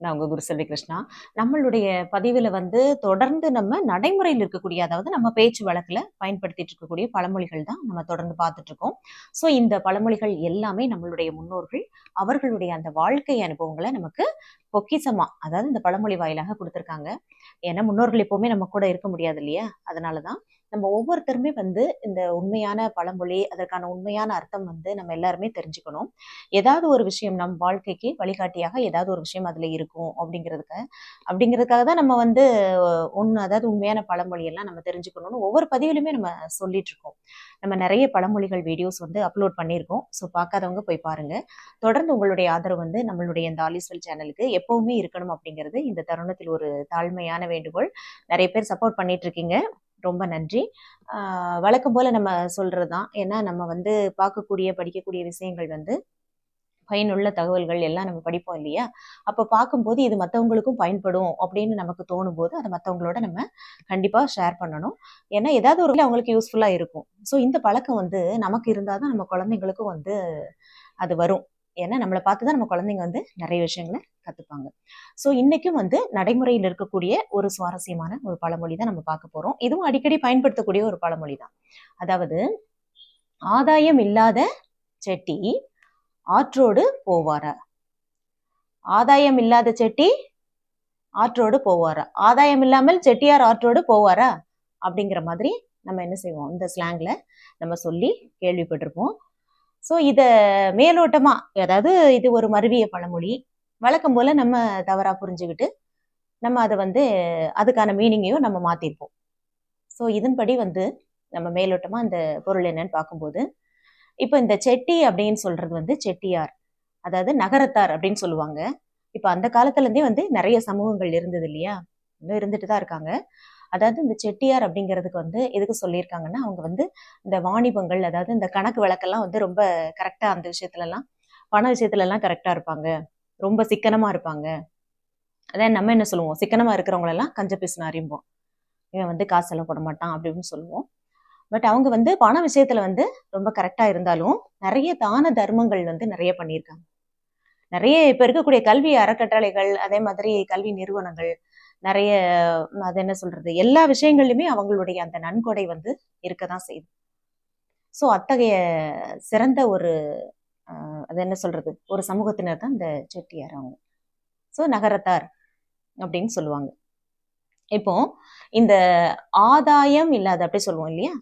நான் உங்க குரு செல்வி கிருஷ்ணா. நம்மளுடைய பதிவுல வந்து தொடர்ந்து நம்ம நடைமுறையில் இருக்கக்கூடிய அதாவது நம்ம பேச்சு வழக்குல பயன்படுத்திட்டு இருக்கக்கூடிய பழமொழிகள் தான் நம்ம தொடர்ந்து பார்த்துட்டு இருக்கோம். ஸோ இந்த பழமொழிகள் எல்லாமே நம்மளுடைய முன்னோர்கள் அவர்களுடைய அந்த வாழ்க்கை அனுபவங்களை நமக்கு பொக்கிசமா அதாவது இந்த பழமொழி வாயிலாக கொடுத்துருக்காங்க. ஏன்னா முன்னோர்கள் எப்பவுமே நம்ம கூட இருக்க முடியாது இல்லையா? அதனாலதான் நம்ம ஒவ்வொருத்தருமே வந்து இந்த உண்மையான பழமொழி அதற்கான உண்மையான அர்த்தம் வந்து நம்ம எல்லாருமே தெரிஞ்சுக்கணும். ஏதாவது ஒரு விஷயம் நம் வாழ்க்கைக்கு வழிகாட்டியாக ஏதாவது ஒரு விஷயம் அதுல இருக்கும் அப்படிங்கிறதுக்கு. அப்படிங்கிறதுக்காக தான் நம்ம வந்து ஒன்று அதாவது உண்மையான பழமொழி எல்லாம் நம்ம தெரிஞ்சுக்கணும்னு ஒவ்வொரு பதிவிலுமே நம்ம சொல்லிட்டு இருக்கோம் நம்ம நிறைய பழமொழிகள் வீடியோஸ் வந்து அப்லோட் பண்ணியிருக்கோம். ஸோ பார்க்காதவங்க போய் பாருங்க. தொடர்ந்து உங்களுடைய ஆதரவு வந்து நம்மளுடைய இந்த ஆலிஸ்வல் சேனலுக்கு எப்பவுமே இருக்கணும் அப்படிங்கிறது இந்த தருணத்தில் ஒரு தாழ்மையான வேண்டுகோள். நிறைய பேர் சப்போர்ட் பண்ணிட்டு இருக்கீங்க ரொம்ப நன்றி. வழக்கம் போல நம்ம சொல்றது தான் ஏன்னா நம்ம வந்து பார்க்கக்கூடிய படிக்கக்கூடிய விஷயங்கள் வந்து பயனுள்ள தகவல்கள் எல்லாம் நம்ம படிப்போம் இல்லையா? அப்போ பார்க்கும்போது இது மற்றவங்களுக்கும் பயன்படும் அப்படின்னு நமக்கு தோணும் போது அதை மற்றவங்களோட நம்ம கண்டிப்பாக ஷேர் பண்ணணும். ஏன்னா ஏதாவது ஒரு அவங்களுக்கு யூஸ்ஃபுல்லாக இருக்கும். ஸோ இந்த பழக்கம் வந்து நமக்கு இருந்தால் தான் நம்ம குழந்தைங்களுக்கும் வந்து அது வரும். ஏன்னா நம்மளை பார்த்து தான் நம்ம குழந்தைங்க வந்து நிறைய விஷயங்களை கற்றுப்பாங்க ஸோ இன்றைக்கும் வந்து நடைமுறையில் இருக்கக்கூடிய ஒரு சுவாரஸ்யமான ஒரு பழமொழி தான் நம்ம பார்க்க போகிறோம் இதுவும் அடிக்கடி பயன்படுத்தக்கூடிய ஒரு பழமொழி தான். அதாவது ஆதாயம் இல்லாத செட்டி ஆற்றோடு போவாரா. ஆதாயம் இல்லாத செட்டி ஆற்றோடு போவாரா. ஆதாயம் இல்லாமல் செட்டியார் ஆற்றோடு போவாரா அப்படிங்கிற மாதிரி நம்ம என்ன செய்வோம்? இந்த ஸ்லாங்ல நம்ம சொல்லி கேள்விப்பட்டிருப்போம். ஸோ இதை மேலோட்டமாக அதாவது இது ஒரு மருவிய பழமொழி. வழக்கம் போல் நம்ம தவறாக புரிஞ்சுக்கிட்டு நம்ம அதை வந்து அதுக்கான மீனிங்கையும் நம்ம மாற்றிருப்போம் ஸோ இதன்படி வந்து நம்ம மேலோட்டமாக அந்த பொருள் என்னன்னு பார்க்கும்போது இப்போ இந்த செட்டி அப்படின்னு சொல்றது வந்து செட்டியார். அதாவது நகரத்தார் அப்படின்னு சொல்லுவாங்க. இப்போ அந்த காலத்துலேருந்தே வந்து நிறைய சமூகங்கள் இருந்தது இல்லையா? இன்னும் இருந்துட்டு தான் இருக்காங்க. அதாவது இந்த செட்டியார் அப்படிங்கிறதுக்கு வந்து எதுக்கு சொல்லியிருக்காங்கன்னா அவங்க வந்து இந்த வாணிபங்கள் அதாவது இந்த கணக்கு வழக்கெல்லாம் வந்து ரொம்ப கரெக்டாக அந்த விஷயத்துலலாம் பண விஷயத்துலலாம் கரெக்டாக இருப்பாங்க. ரொம்ப சிக்கனமாக இருப்பாங்க. அதான் நம்ம என்ன சொல்லுவோம்? சிக்கனமாக இருக்கிறவங்களெல்லாம் கஞ்ச பிசுன அறிம்போம் இவன் வந்து காசெல்லாம் போட மாட்டான் அப்படின்னு சொல்லுவோம். பட் அவங்க வந்து பண விஷயத்துல வந்து ரொம்ப கரெக்டா இருந்தாலும் நிறைய தான தர்மங்கள் வந்து நிறைய பண்ணியிருக்காங்க. நிறைய இப்ப இருக்கக்கூடிய கல்வி அறக்கட்டளைகள் அதே மாதிரி கல்வி நிறுவனங்கள் நிறைய அது என்ன சொல்றது எல்லா விஷயங்கள்லையுமே அவங்களுடைய அந்த நன்கொடை வந்து இருக்கதான் செய்யுது. ஸோ அத்தகைய சிறந்த ஒரு அது என்ன சொல்றது ஒரு சமூகத்தினர் தான் இந்த செட்டியார் அவங்க. ஸோ நகரத்தார் அப்படின்னு சொல்லுவாங்க. இப்போ இந்த ஆதாயம் இல்லாத அப்படி சொல்லுவோம் இல்லையா?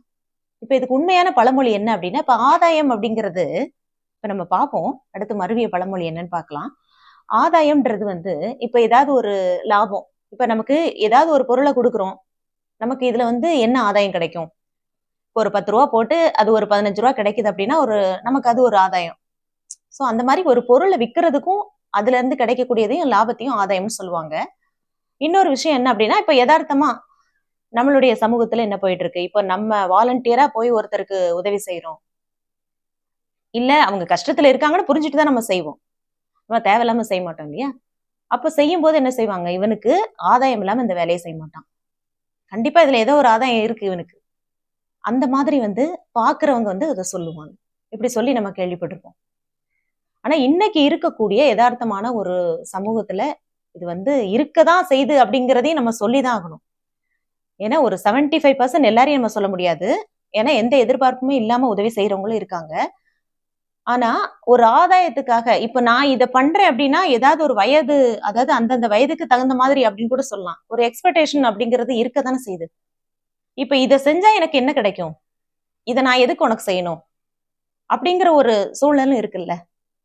இப்ப இதுக்கு உண்மையான பழமொழி என்ன அப்படின்னா இப்ப ஆதாயம் அப்படிங்கிறது இப்ப நம்ம பார்ப்போம். அடுத்து மருவிய பழமொழி என்னன்னு பார்க்கலாம். ஆதாயம்ன்றது வந்து இப்ப ஏதாவது ஒரு லாபம். இப்ப நமக்கு ஏதாவது ஒரு பொருளை கொடுக்குறோம். நமக்கு இதுல வந்து என்ன ஆதாயம் கிடைக்கும்? இப்போ ஒரு பத்து ரூபா போட்டு அது ஒரு பதினஞ்சு ரூபா கிடைக்குது அப்படின்னா ஒரு நமக்கு அது ஒரு ஆதாயம். ஸோ அந்த மாதிரி ஒரு பொருளை விற்கிறதுக்கும் அதுல இருந்து கிடைக்கக்கூடியதையும் லாபத்தையும் ஆதாயம்னு சொல்லுவாங்க. இன்னொரு விஷயம் என்ன அப்படின்னா இப்ப யதார்த்தமா நம்மளுடைய சமூகத்துல என்ன போயிட்டு இருக்கு இப்போ நம்ம வாலண்டியரா போய் ஒருத்தருக்கு உதவி செய்யறோம் இல்ல அவங்க கஷ்டத்துல இருக்காங்கன்னு புரிஞ்சுட்டு தான் நம்ம செய்வோம். நம்ம தேவையில்லாம செய்ய மாட்டோம் இல்லையா? அப்ப செய்யும் போது என்ன செய்வாங்க? இவனுக்கு ஆதாயம் இல்லாம இந்த வேலையை செய்ய மாட்டான். கண்டிப்பா இதுல ஏதோ ஒரு ஆதாயம் இருக்கு இவனுக்கு. அந்த மாதிரி வந்து பாக்குறவங்க வந்து அதை சொல்லுவாங்க. இப்படி சொல்லி நம்ம கேள்விப்பட்டிருப்போம். ஆனா இன்னைக்கு இருக்கக்கூடிய யதார்த்தமான ஒரு சமூகத்துல இது வந்து இருக்கதான் செய்து அப்படிங்கிறதையும் நம்ம சொல்லிதான் ஆகணும். ஏன்னா ஒரு செவன்டி ஃபைவ் பர்சன்ட் எல்லாரையும் நம்ம சொல்ல முடியாது. ஏன்னா எந்த எதிர்பார்ப்புமே இல்லாம உதவி செய்யறவங்களும் இருக்காங்க. ஆனா ஒரு ஆதாயத்துக்காக இப்ப நான் இதை பண்றேன் அப்படின்னா ஏதாவது ஒரு வயது அதாவது அந்தந்த வயதுக்கு தகுந்த மாதிரி அப்படின்னு கூட சொல்லலாம். ஒரு எக்ஸ்பெக்டேஷன் அப்படிங்கிறது இருக்க தானே செய்யுது. இப்ப இதை செஞ்சா எனக்கு என்ன கிடைக்கும்? இதை நான் எதுக்கு உனக்கு செய்யணும்? அப்படிங்கிற ஒரு சூழலும் இருக்குல்ல.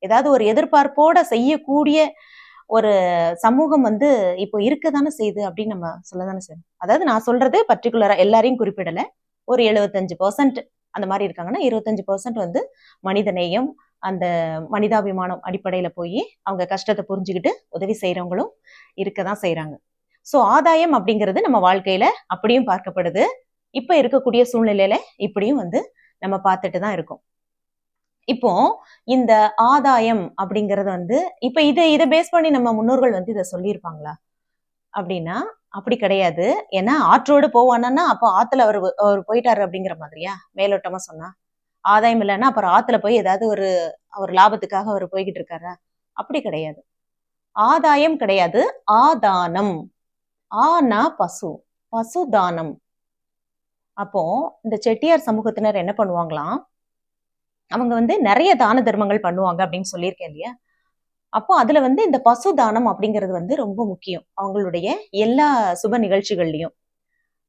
ஏதாவது ஒரு எதிர்பார்ப்போட செய்யக்கூடிய ஒரு சமூகம் வந்து இப்போ இருக்க தானே செய்யுது அப்படின்னு நம்ம சொல்ல தானே செய்யணும் அதாவது நான் சொல்றது பர்டிகுலரா எல்லாரையும் குறிப்பிடல. ஒரு எழுபத்தஞ்சு பர்சன்ட் அந்த மாதிரி இருக்காங்கன்னா இருபத்தஞ்சு பர்சன்ட் வந்து மனித நேயம் அந்த மனிதாபிமானம் அடிப்படையில போய் அவங்க கஷ்டத்தை புரிஞ்சுக்கிட்டு உதவி செய்யறவங்களும் இருக்கதான் செய்யறாங்க ஸோ ஆதாயம் அப்படிங்கிறது நம்ம வாழ்க்கையில அப்படியும் பார்க்கப்படுது. இப்ப இருக்கக்கூடிய சூழ்நிலையில இப்படியும் வந்து நம்ம பார்த்துட்டு தான் இருக்கோம். இப்போ இந்த ஆதாயம் அப்படிங்கறது வந்து இப்ப இதை இதை பேஸ் பண்ணி நம்ம முன்னோர்கள் வந்து இதை சொல்லியிருப்பாங்களா? அப்படின்னா அப்படி கிடையாது. ஏன்னா ஆற்றோடு போவானா அப்போ ஆத்துல அவர் அவர் போயிட்டாரு அப்படிங்கிற மாதிரியா? மேலோட்டமா சொன்னா. ஆதாயம் இல்லைன்னா அப்புறம் ஆத்துல போய் ஏதாவது ஒரு அவர் லாபத்துக்காக அவர் போய்கிட்டு இருக்காரா? அப்படி கிடையாது. ஆதாயம் கிடையாது. ஆதானம். ஆனா பசு. பசுதானம். அப்போ இந்த செட்டியார் சமூகத்தினர் என்ன பண்ணுவாங்களாம்? அவங்க வந்து நிறைய தான தர்மங்கள் பண்ணுவாங்க அப்படின்னு சொல்லியிருக்கேன் இல்லையா? அப்போ அதுல வந்து இந்த பசு தானம் அப்படிங்கிறது வந்து ரொம்ப முக்கியம். அவங்களுடைய எல்லா சுப நிகழ்ச்சிகள்லயும்.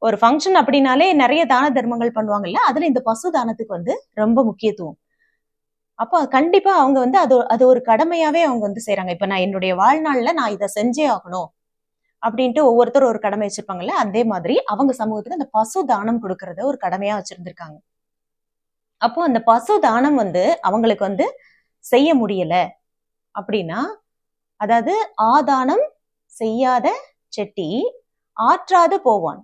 ஒரு ஃபங்க்ஷன் அப்படின்னாலே நிறைய தான தர்மங்கள் பண்ணுவாங்கல்ல அதுல இந்த பசு தானத்துக்கு வந்து ரொம்ப முக்கியத்துவம். அப்போ கண்டிப்பா அவங்க வந்து அது அது ஒரு கடமையாவே அவங்க வந்து செய்யறாங்க இப்ப நான் என்னுடைய வாழ்நாள்ல நான் இதை செஞ்சே ஆகணும் அப்படின்ட்டு ஒவ்வொருத்தரும் ஒரு கடமை வச்சிருப்பாங்கல்ல அதே மாதிரி அவங்க சமூகத்துக்கு அந்த பசு தானம் கொடுக்கறத ஒரு கடமையா வச்சிருந்திருக்காங்க. அப்போ அந்த பசு தானம் வந்து அவங்களுக்கு வந்து செய்ய முடியல. அப்படின்னா அதாவது ஆதானம் செய்யாத செட்டி ஆற்றாது போவான்.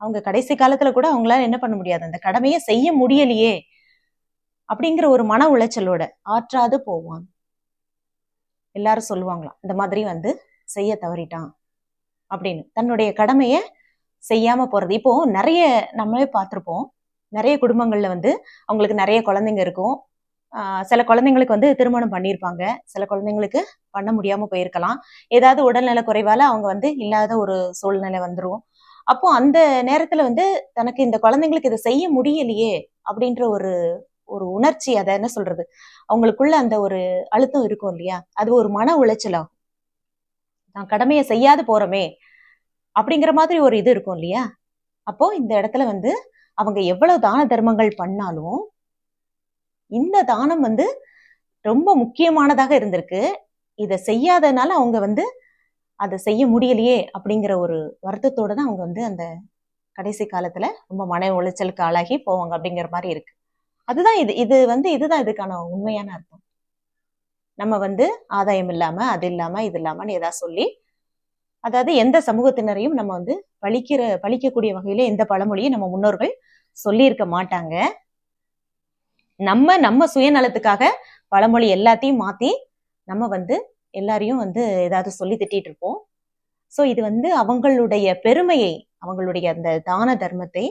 அவங்க கடைசி காலத்துல கூட அவங்களால என்ன பண்ண முடியாது. அந்த கடமையை செய்ய முடியலையே அப்படிங்கிற ஒரு மன உளைச்சலோட ஆற்றாது போவான். எல்லாரும் சொல்லுவாங்களாம் இந்த மாதிரி வந்து செய்ய தவறிட்டான் அப்படின்னு. தன்னுடைய கடமையை செய்யாம போறது. இப்போ நிறைய நம்மளே பார்த்துருப்போம் நிறைய குடும்பங்களில் வந்து அவங்களுக்கு நிறைய குழந்தைங்க இருக்கும். சில குழந்தைங்களுக்கு வந்து திருமணம் பண்ணியிருப்பாங்க. சில குழந்தைங்களுக்கு பண்ண முடியாமல் போயிருக்கலாம். ஏதாவது உடல்நல குறைவால் அவங்க வந்து இல்லாத ஒரு சூழ்நிலை வந்துடும் அப்போ அந்த நேரத்தில் வந்து தனக்கு இந்த குழந்தைங்களுக்கு இதை செய்ய முடியலையே அப்படின்ற ஒரு ஒரு உணர்ச்சி அதை என்ன சொல்றது? அவங்களுக்குள்ள அந்த ஒரு அழுத்தம் இருக்கும் இல்லையா? அது ஒரு மன உளைச்சலாகும். நான் கடமையை செய்யாது போறோமே அப்படிங்கிற மாதிரி ஒரு இது இருக்கும் இல்லையா? அப்போ இந்த இடத்துல வந்து அவங்க எவ்வளவு தான தர்மங்கள் பண்ணாலும் இந்த தானம் வந்து ரொம்ப முக்கியமானதாக இருந்திருக்கு. இதை செய்யாதனால அவங்க வந்து அதை செய்ய முடியலையே அப்படிங்கிற ஒரு வருத்தத்தோடு தான் அவங்க வந்து அந்த கடைசி காலத்தில் ரொம்ப மன உளைச்சலுக்கு ஆளாகி போவாங்க அப்படிங்கிற மாதிரி இருக்கு. அதுதான் இது இது வந்து இதுதான் இதுக்கான உண்மையான அர்த்தம். நம்ம வந்து ஆதாயம் இல்லாமல் அது இல்லாமல் இது இல்லாமன்னு ஏதாவது சொல்லி அதாவது எந்த சமூகத்தினரையும் நம்ம வந்து பழிக்கிற பழிக்கக்கூடிய வகையில எந்த பழமொழியும் நம்ம முன்னோர்கள் சொல்லியிருக்க மாட்டாங்க. நம்ம நம்ம சுயநலத்துக்காக பழமொழி எல்லாத்தையும் மாத்தி நம்ம வந்து எல்லாரையும் வந்து ஏதாவது சொல்லி திட்டிட்டு இருப்போம். சோ இது வந்து அவங்களுடைய பெருமையை அவங்களுடைய அந்த தான தர்மத்தை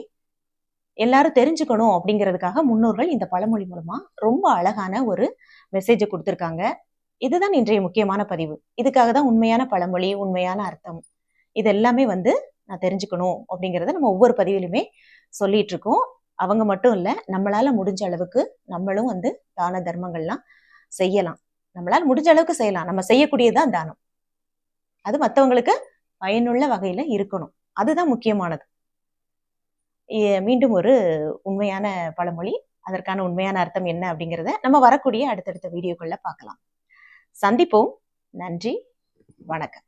எல்லாரும் தெரிஞ்சுக்கணும் அப்படிங்கிறதுக்காக முன்னோர்கள் இந்த பழமொழி மூலமா ரொம்ப அழகான ஒரு மெசேஜை கொடுத்துருக்காங்க. இதுதான் இன்றைய முக்கியமான பதிவு. இதுக்காக தான் உண்மையான பழமொழி உண்மையான அர்த்தம். இது எல்லாமே வந்து நான் தெரிஞ்சுக்கணும் அப்படிங்கிறத நம்ம ஒவ்வொரு பதிவிலுமே சொல்லிட்டு இருக்கோம் அவங்க மட்டும் இல்லை நம்மளால முடிஞ்ச அளவுக்கு நம்மளும் வந்து தான தர்மங்கள்லாம் செய்யலாம். நம்மளால முடிஞ்ச அளவுக்கு செய்யலாம். நம்ம செய்யக்கூடியதுதான் தானம். அது மற்றவங்களுக்கு பயனுள்ள வகையில இருக்கணும். அதுதான் முக்கியமானது. மீண்டும் ஒரு உண்மையான பழமொழி அதற்கான உண்மையான அர்த்தம் என்ன அப்படிங்கிறத நம்ம வரக்கூடிய அடுத்தடுத்த வீடியோக்களில் பார்க்கலாம். சந்திப்போம். நன்றி. வணக்கம்.